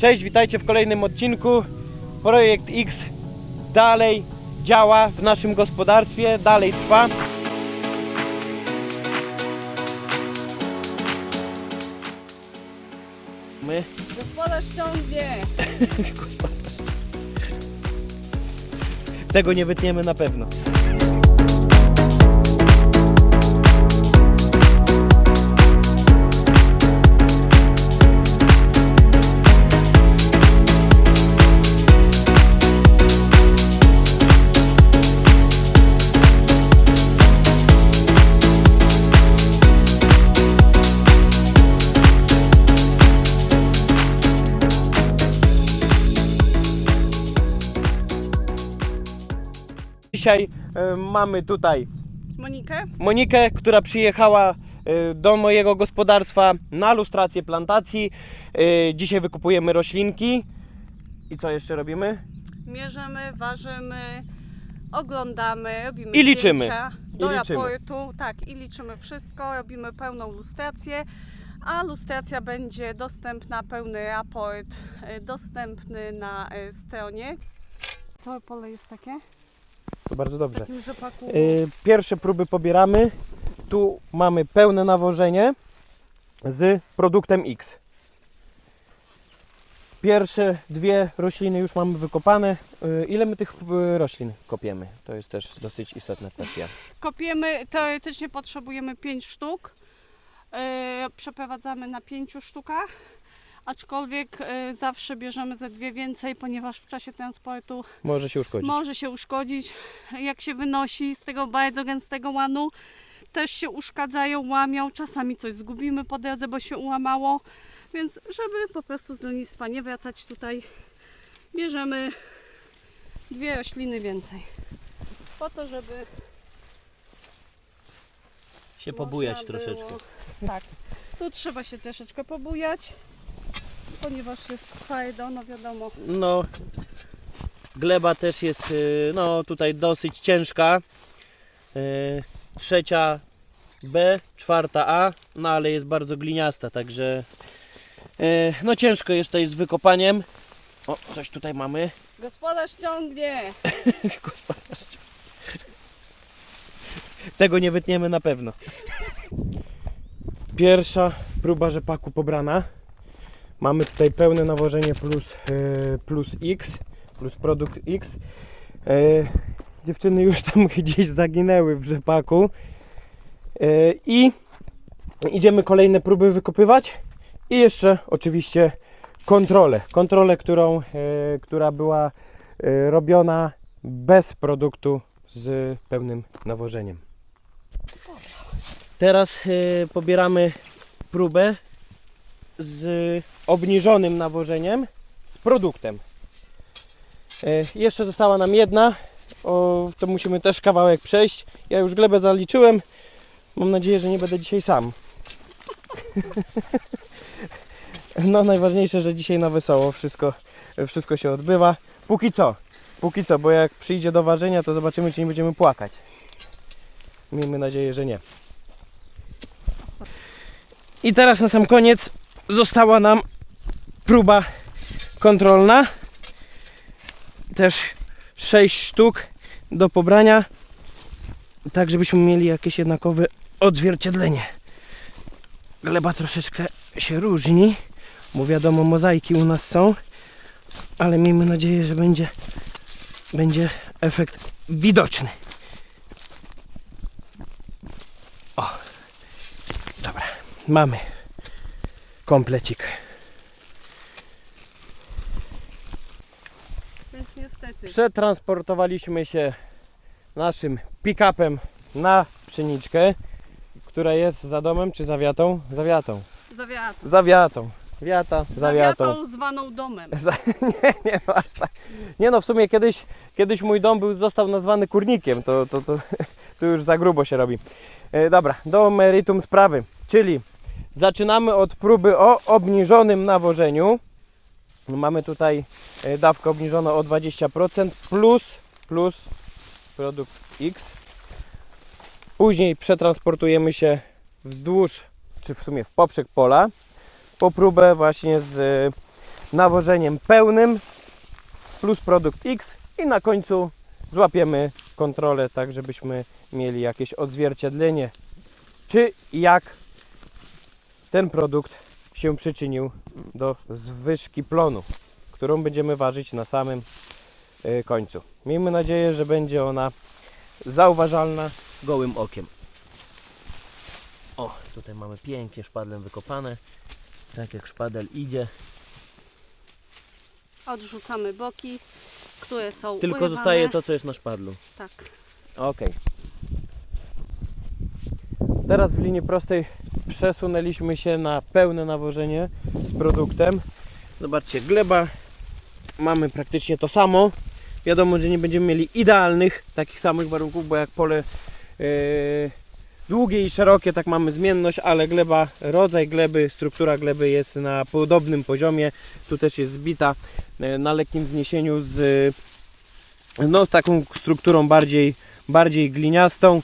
Cześć, witajcie w kolejnym odcinku. Projekt X dalej działa w naszym gospodarstwie, dalej trwa. My Gospodarz ciągnie. tego nie wytniemy na pewno. Dzisiaj e, mamy tutaj Monikę? Monikę, która przyjechała e, do mojego gospodarstwa na lustrację plantacji. E, Dzisiaj wykupujemy roślinki. I co jeszcze robimy? Mierzymy, ważymy, oglądamy, robimy I liczymy. zdjęcia do I liczymy. raportu. Tak, i liczymy wszystko, robimy pełną lustrację, a lustracja będzie dostępna, pełny raport y, dostępny na y, stronie. Całe pole jest takie? To bardzo dobrze. E, Pierwsze próby pobieramy. Tu mamy pełne nawożenie z produktem X. Pierwsze dwie rośliny już mamy wykopane. E, Ile my tych e, roślin kopiemy? To jest też dosyć istotna kwestia. Kopiemy, teoretycznie potrzebujemy 5 sztuk. Yy, przeprowadzamy na 5 sztukach. Aczkolwiek yy, zawsze bierzemy ze dwie więcej, ponieważ w czasie transportu Może się uszkodzić. może się uszkodzić, jak się wynosi z tego bardzo gęstego łanu. Też się uszkadzają, łamią, czasami coś zgubimy po drodze, bo się ułamało. Więc żeby po prostu z lenistwa nie wracać tutaj, bierzemy dwie rośliny więcej. Po to, żeby się można Było, tak, tu trzeba się troszeczkę pobujać, ponieważ jest twardo, no wiadomo. No, gleba też jest y, no, tutaj dosyć ciężka. Y, Trzecia B, czwarta A, no ale jest bardzo gliniasta, także y, no ciężko jest tutaj z wykopaniem. O, coś tutaj mamy. Gospodarz ciągnie! Tego nie wytniemy na pewno. Pierwsza próba rzepaku pobrana. Mamy tutaj pełne nawożenie plus, e, plus X, plus produkt X. E, dziewczyny już tam gdzieś zaginęły w rzepaku. E, I idziemy kolejne próby wykopywać. I jeszcze oczywiście kontrolę. Kontrolę, którą, która była robiona bez produktu z pełnym nawożeniem. Teraz pobieramy próbę z obniżonym nawożeniem z produktem. E, jeszcze została nam jedna, o, to musimy też kawałek przejść. Ja już glebę zaliczyłem. Mam nadzieję, że nie będę dzisiaj sam. No najważniejsze, że dzisiaj na wesoło wszystko, wszystko się odbywa. Póki co, póki co, bo jak przyjdzie do ważenia, to zobaczymy, czy nie będziemy płakać. Miejmy nadzieję, że nie. I teraz na sam koniec została nam próba kontrolna. Też 6 sztuk do pobrania. Tak, żebyśmy mieli jakieś jednakowe odzwierciedlenie. Gleba troszeczkę się różni, bo wiadomo, mozaiki u nas są, ale miejmy nadzieję, że będzie, będzie efekt widoczny. O, dobra, mamy komplecik. Więc niestety. Przetransportowaliśmy się naszym pick-upem na pszeniczkę, która jest za domem czy za wiatą? Za wiatą. Zawiatą. Za wiatą. Wiata, za wiatą. Zawiatą zwaną domem. Za, nie, nie, no aż tak. Nie no, w sumie kiedyś, kiedyś mój dom był, został nazwany kurnikiem, to, to, to, to już za grubo się robi. E, dobra, do meritum sprawy, czyli zaczynamy od próby o obniżonym nawożeniu. Mamy tutaj e, dawkę obniżoną o 20% plus, plus produkt X. Później przetransportujemy się wzdłuż, czy w sumie w poprzek pola, po próbę właśnie z nawożeniem pełnym plus produkt X i na końcu złapiemy kontrolę tak, żebyśmy mieli jakieś odzwierciedlenie, czy jak ten produkt się przyczynił do zwyżki plonu, którą będziemy ważyć na samym y, końcu. Miejmy nadzieję, że będzie ona zauważalna gołym okiem. O, tutaj mamy pięknie szpadlem wykopane. Tak jak szpadel idzie. Odrzucamy boki, które są Tylko urywane. zostaje to, co jest na szpadlu. Tak. Ok. Teraz w linii prostej przesunęliśmy się na pełne nawożenie z produktem. Zobaczcie, gleba mamy praktycznie to samo. Wiadomo, że nie będziemy mieli idealnych, takich samych warunków, bo jak pole yy, długie i szerokie, tak mamy zmienność, ale gleba, rodzaj gleby, struktura gleby jest na podobnym poziomie. Tu też jest zbita yy, na lekkim zniesieniu z no, z taką strukturą bardziej, bardziej gliniastą.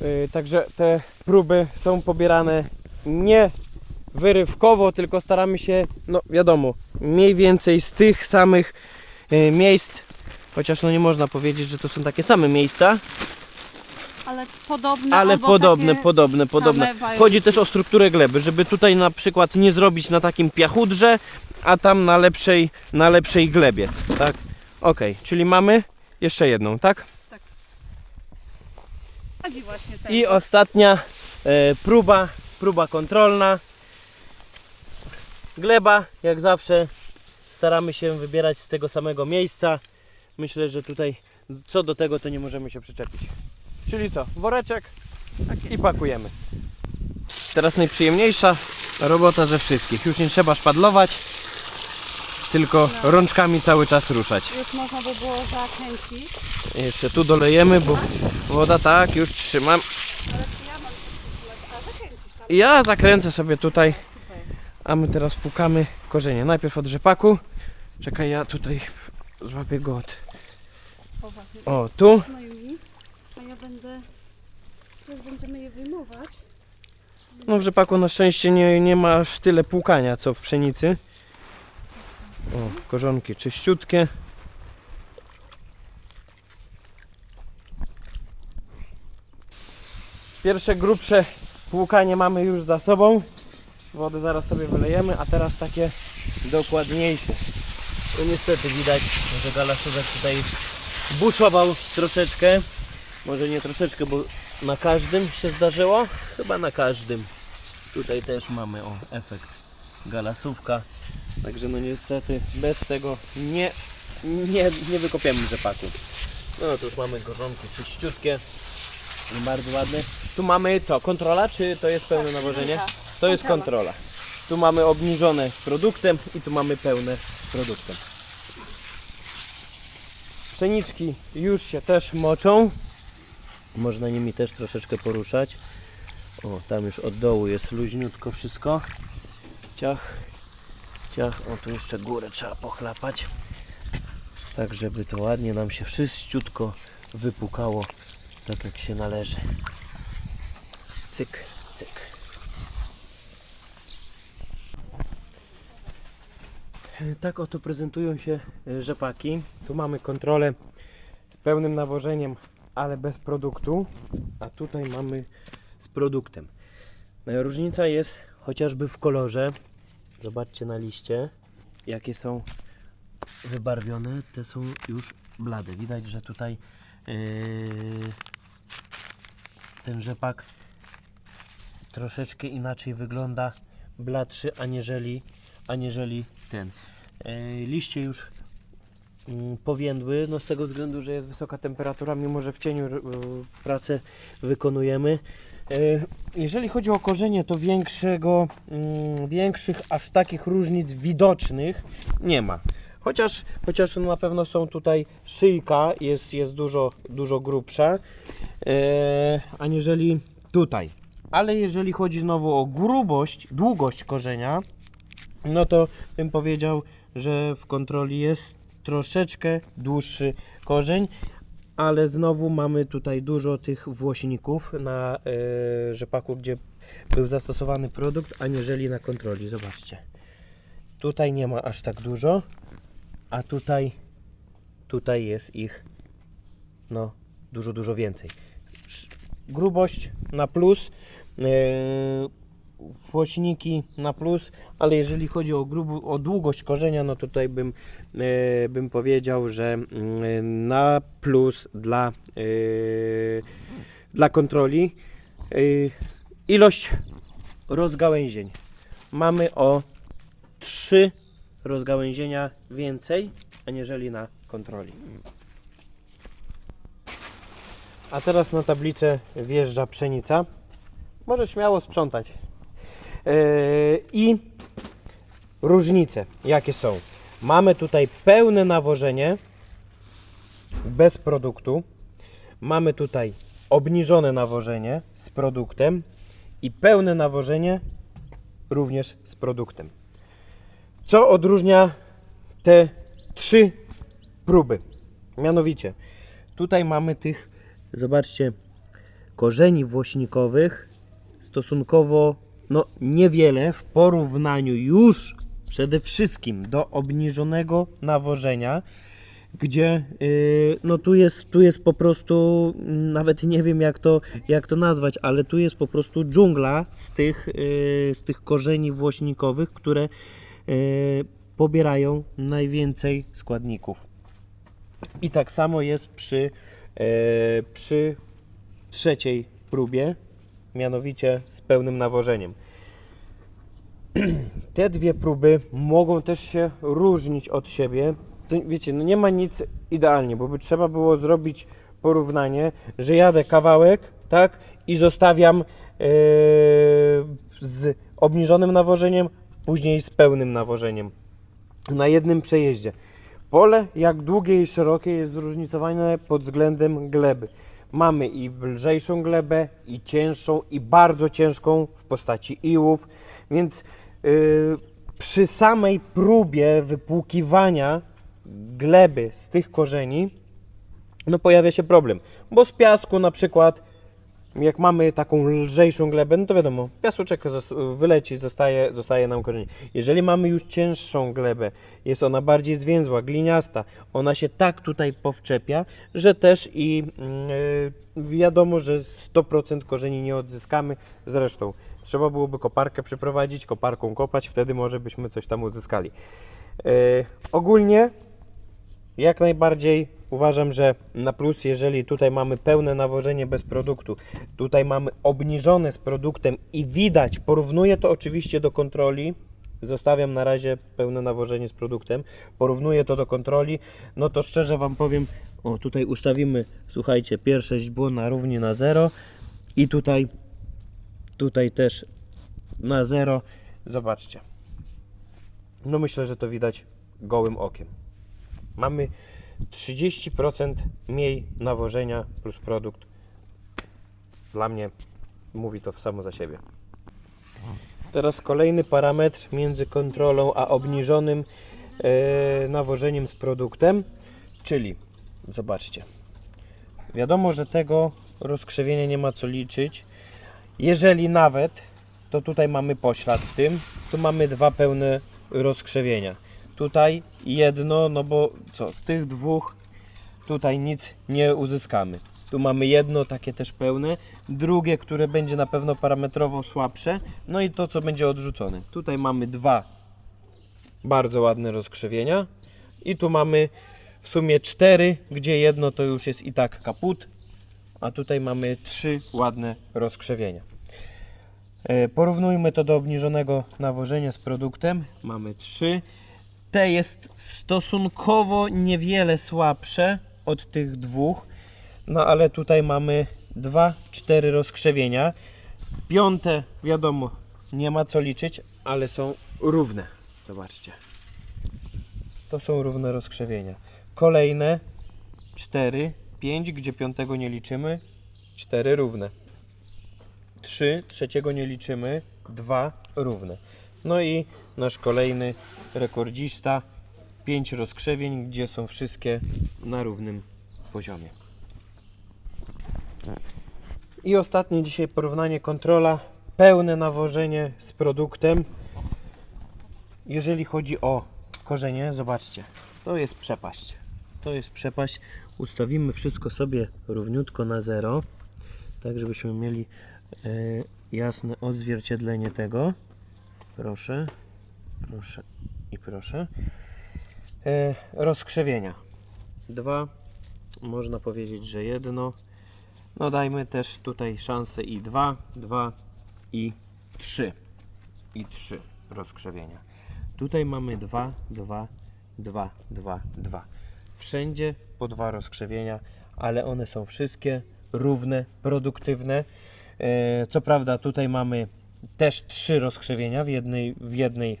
Yy, Także te próby są pobierane nie wyrywkowo, tylko staramy się, no wiadomo, mniej więcej z tych samych yy, miejsc, chociaż no nie można powiedzieć, że to są takie same miejsca, Ale podobne. ale podobne, podobne, podobne. Chodzi też o strukturę gleby, żeby tutaj na przykład nie zrobić na takim piachudrze, a tam na lepszej, na lepszej glebie, tak? Ok, czyli mamy jeszcze jedną, tak? Właśnie. I ostatnia e, próba, próba kontrolna. Gleba, jak zawsze, staramy się wybierać z tego samego miejsca. Myślę, że tutaj co do tego to nie możemy się przyczepić. Czyli co? Woreczek Tak i pakujemy. Teraz najprzyjemniejsza robota ze wszystkich. Już nie trzeba szpadlować, tylko rączkami cały czas ruszać. Już można by było zakręcić. Jeszcze tu dolejemy, bo woda tak, już trzymam. Ja zakręcę sobie tutaj, a my teraz pukamy korzenie. Najpierw od rzepaku. Czekaj, ja tutaj złapię go od... O tu. No a ja będę. Będziemy je wyjmować. No w rzepaku na szczęście nie, nie ma aż tyle płukania, co w pszenicy. O, korzonki czyściutkie. Pierwsze grubsze płukanie mamy już za sobą. Wodę zaraz sobie wylejemy, a teraz takie dokładniejsze. No niestety widać, że galasówek tutaj buszował troszeczkę. Może nie troszeczkę, bo na każdym się zdarzyło. Chyba na każdym. Tutaj też mamy o efekt galasówka. Także no niestety bez tego nie, nie, nie wykopiemy rzepaku. No to już mamy gorzonki czyściutkie. i Bardzo ładne. Tu mamy co? Kontrola czy to jest pełne nawożenie? kontrola. To jest Kontrola. kontrola. Tu mamy obniżone z produktem i tu mamy pełne z produktem. Pszeniczki już się też moczą. Można nimi też troszeczkę poruszać. O, tam już od dołu jest luźniutko wszystko. Ciach, ciach. O, tu jeszcze górę trzeba pochlapać. Tak, żeby to ładnie nam się wszyściutko wypukało, tak jak się należy. Cyk, cyk. Tak oto prezentują się e, rzepaki. Tu mamy kontrolę z pełnym nawożeniem, ale bez produktu, a tutaj mamy z produktem. I Różnica jest chociażby w kolorze. Zobaczcie na liście, jakie są wybarwione. Te są już blade. Widać, że tutaj yy, ten rzepak troszeczkę inaczej wygląda, bladszy aniżeli, aniżeli ten. Yy, liście już mm, powiędły, no z tego względu, że jest wysoka temperatura, mimo że w cieniu y, pracę wykonujemy. Y, Jeżeli chodzi o korzenie, to większego, mm, większych aż takich różnic widocznych nie ma. Chociaż, chociaż na pewno są tutaj szyjka, jest, jest dużo, dużo grubsza, e, aniżeli tutaj. Ale jeżeli chodzi znowu o grubość, długość korzenia, no to bym powiedział, że w kontroli jest troszeczkę dłuższy korzeń, ale znowu mamy tutaj dużo tych włośników na e, rzepaku, gdzie był zastosowany produkt, aniżeli na kontroli. Zobaczcie. Tutaj nie ma aż tak dużo, a tutaj, tutaj jest ich no, dużo, dużo więcej. Grubość na plus, yy, włośniki na plus, ale jeżeli chodzi o, grubu, o długość korzenia, no tutaj bym, yy, bym powiedział, że yy, na plus dla, yy, dla kontroli. Yy, ilość rozgałęzień. Mamy o 3 rozgałęzienia więcej, aniżeli na kontroli. A teraz na tablicę wjeżdża pszenica. Może śmiało sprzątać. Yy, I różnice, jakie są. Mamy tutaj pełne nawożenie bez produktu. Mamy tutaj obniżone nawożenie z produktem i pełne nawożenie również z produktem. Co odróżnia te trzy próby? Mianowicie, tutaj mamy tych, zobaczcie, korzeni włośnikowych stosunkowo no, niewiele w porównaniu już przede wszystkim do obniżonego nawożenia, gdzie yy, no tu jest, tu jest po prostu, nawet nie wiem jak to, jak to nazwać, ale tu jest po prostu dżungla z tych, yy, z tych korzeni włośnikowych, które yy, pobierają najwięcej składników. I tak samo jest przy, e, przy trzeciej próbie, mianowicie z pełnym nawożeniem. Te dwie próby mogą też się różnić od siebie. To, wiecie, no nie ma nic idealnie, bo by trzeba było zrobić porównanie, że jadę kawałek, tak, i zostawiam e, z obniżonym nawożeniem, później z pełnym nawożeniem na jednym przejeździe. Pole, jak długie i szerokie, jest zróżnicowane pod względem gleby. Mamy i lżejszą glebę, i cięższą, i bardzo ciężką w postaci iłów, więc yy, przy samej próbie wypłukiwania gleby z tych korzeni, no pojawia się problem, bo z piasku na przykład jak mamy taką lżejszą glebę, no to wiadomo, piaseczek wyleci, zostaje, zostaje nam korzeń. Jeżeli mamy już cięższą glebę, jest ona bardziej zwięzła, gliniasta, ona się tak tutaj powczepia, że też i yy, wiadomo, że 100% korzeni nie odzyskamy. Zresztą trzeba byłoby koparkę przyprowadzić, koparką kopać, wtedy może byśmy coś tam uzyskali. Yy, ogólnie jak najbardziej uważam, że na plus, jeżeli tutaj mamy pełne nawożenie bez produktu, tutaj mamy obniżone z produktem i widać, porównuję to oczywiście do kontroli, zostawiam na razie pełne nawożenie z produktem, porównuję to do kontroli, no to szczerze Wam powiem, o tutaj ustawimy, słuchajcie, pierwsze źdźbło na równi na 0 i tutaj, tutaj też na 0, zobaczcie. No myślę, że to widać gołym okiem. Mamy 30% mniej nawożenia plus produkt. Dla mnie mówi to samo za siebie. Teraz kolejny parametr między kontrolą a obniżonym e, nawożeniem z produktem, czyli zobaczcie. Wiadomo, że tego rozkrzewienia nie ma co liczyć. Jeżeli nawet, to tutaj mamy poślad w tym, tu mamy dwa pełne rozkrzewienia. Tutaj jedno, no bo co, z tych dwóch tutaj nic nie uzyskamy. Tu mamy jedno takie też pełne, drugie, które będzie na pewno parametrowo słabsze, no i to, co będzie odrzucone. Tutaj mamy dwa bardzo ładne rozkrzewienia i tu mamy w sumie cztery, gdzie jedno to już jest i tak kaput, a tutaj mamy trzy ładne rozkrzewienia. E, Porównujmy to do obniżonego nawożenia z produktem. Mamy 3. Te jest stosunkowo niewiele słabsze od tych dwóch. No ale tutaj mamy 2, 4 rozkrzewienia. Piąte, wiadomo, nie ma co liczyć, ale są równe. Zobaczcie. To są równe rozkrzewienia. Kolejne 4, 5, gdzie piątego nie liczymy. 4 równe. 3, trzeciego nie liczymy, 2 równe. No i nasz kolejny rekordzista, 5 rozkrzewień, gdzie są wszystkie na równym poziomie. I ostatnie dzisiaj porównanie kontrola, pełne nawożenie z produktem. jeżeli chodzi o korzenie, zobaczcie, to jest przepaść. To jest przepaść. Ustawimy wszystko sobie równiutko na zero, tak żebyśmy mieli e, jasne odzwierciedlenie tego. Proszę, proszę i proszę. E, rozkrzewienia. Dwa, można powiedzieć, że jedno. No dajmy też tutaj szansę i dwa, dwa i trzy. I trzy rozkrzewienia. Tutaj mamy dwa, dwa, dwa, dwa, dwa. Wszędzie po dwa rozkrzewienia, ale one są wszystkie równe, produktywne. E, co prawda tutaj mamy też trzy rozkrzewienia w jednej, w jednej y,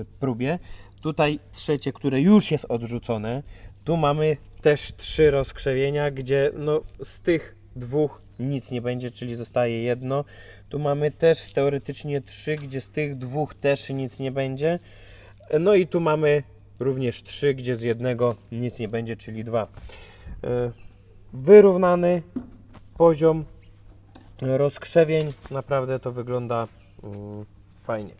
y, próbie. Tutaj trzecie, które już jest odrzucone. Tu mamy też trzy rozkrzewienia, gdzie no, z tych dwóch nic nie będzie, czyli zostaje jedno. Tu mamy też teoretycznie trzy, gdzie z tych dwóch też nic nie będzie. No i tu mamy również trzy, gdzie z jednego nic nie będzie, czyli dwa. E, Wyrównany poziom rozkrzewień. Naprawdę to wygląda mm, fajnie.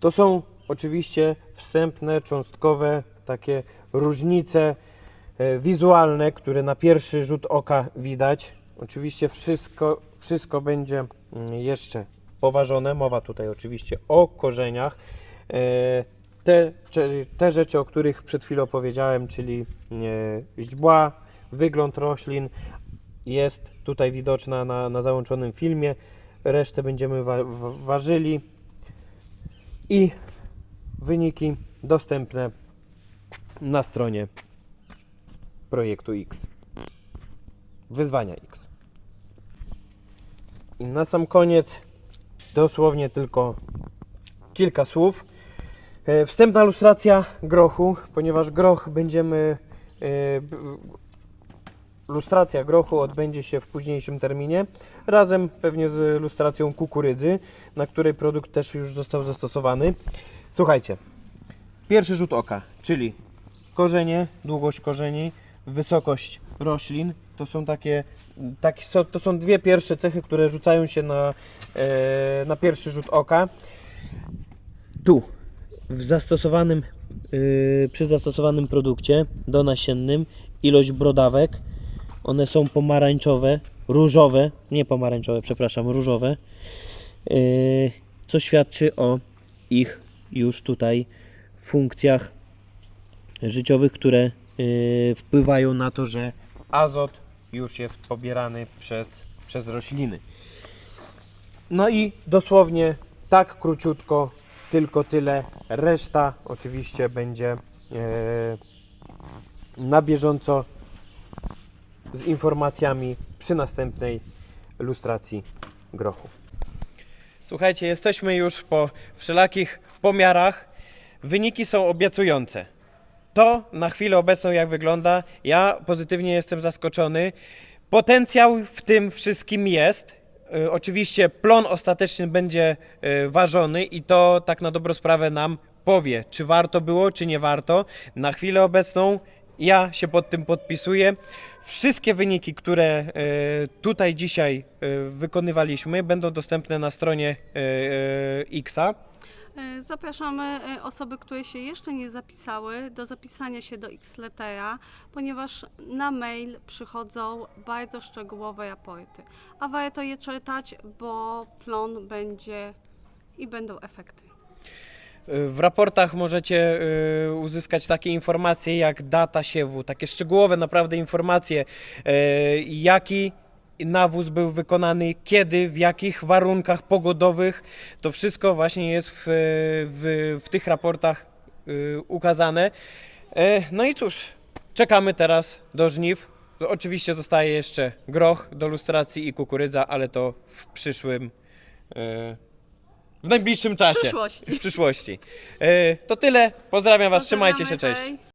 To są oczywiście wstępne, cząstkowe takie różnice e, wizualne, które na pierwszy rzut oka widać. Oczywiście wszystko, wszystko będzie mm, jeszcze poważone. Mowa tutaj oczywiście o korzeniach. E, Te, te rzeczy, o których przed chwilą powiedziałem, czyli e, źdźbła, wygląd roślin, jest tutaj widoczna na, na załączonym filmie. Resztę będziemy wa- wa- ważyli i wyniki dostępne na stronie projektu X. Wyzwania X. I na sam koniec dosłownie tylko kilka słów. E, Wstępna lustracja grochu, ponieważ groch będziemy e, lustracja grochu odbędzie się w późniejszym terminie, razem pewnie z lustracją kukurydzy, na której produkt też już został zastosowany. Słuchajcie, pierwszy rzut oka, czyli korzenie, długość korzeni, wysokość roślin, to są takie, takie to są dwie pierwsze cechy, które rzucają się na, e, na pierwszy rzut oka. Tu, w zastosowanym, yy, przy zastosowanym produkcie donasiennym ilość brodawek, one są pomarańczowe, różowe, nie pomarańczowe, przepraszam, różowe, yy, co świadczy o ich już tutaj funkcjach życiowych, które yy, wpływają na to, że azot już jest pobierany przez, przez rośliny. No i dosłownie tak króciutko, tylko tyle. Reszta oczywiście będzie e, na bieżąco z informacjami przy następnej lustracji grochu. Słuchajcie, jesteśmy już po wszelakich pomiarach. Wyniki są obiecujące. To na chwilę obecną jak wygląda, ja pozytywnie jestem zaskoczony. Potencjał w tym wszystkim jest. Y, Oczywiście plon ostateczny będzie y, ważony i to tak na dobrą sprawę nam powie, czy warto było, czy nie warto. Na chwilę obecną ja się pod tym podpisuję. Wszystkie wyniki, które y, tutaj dzisiaj y, wykonywaliśmy, będą dostępne na stronie y, Xa. E, Zapraszamy e, osoby, które się jeszcze nie zapisały do zapisania się do Xletera, ponieważ na mail przychodzą bardzo szczegółowe raporty. A warto je czytać, bo plon będzie i będą efekty. W raportach możecie y, uzyskać takie informacje jak data siewu, takie szczegółowe naprawdę informacje, y, jaki nawóz był wykonany, kiedy, w jakich warunkach pogodowych. To wszystko właśnie jest w, w, w tych raportach y, ukazane. Y, No i cóż, czekamy teraz do żniw. Oczywiście zostaje jeszcze groch do lustracji i kukurydza, ale to w przyszłym, w najbliższym czasie. przyszłości. W przyszłości. E, To tyle. Pozdrawiam Was. Trzymajcie się. Cześć. Hej.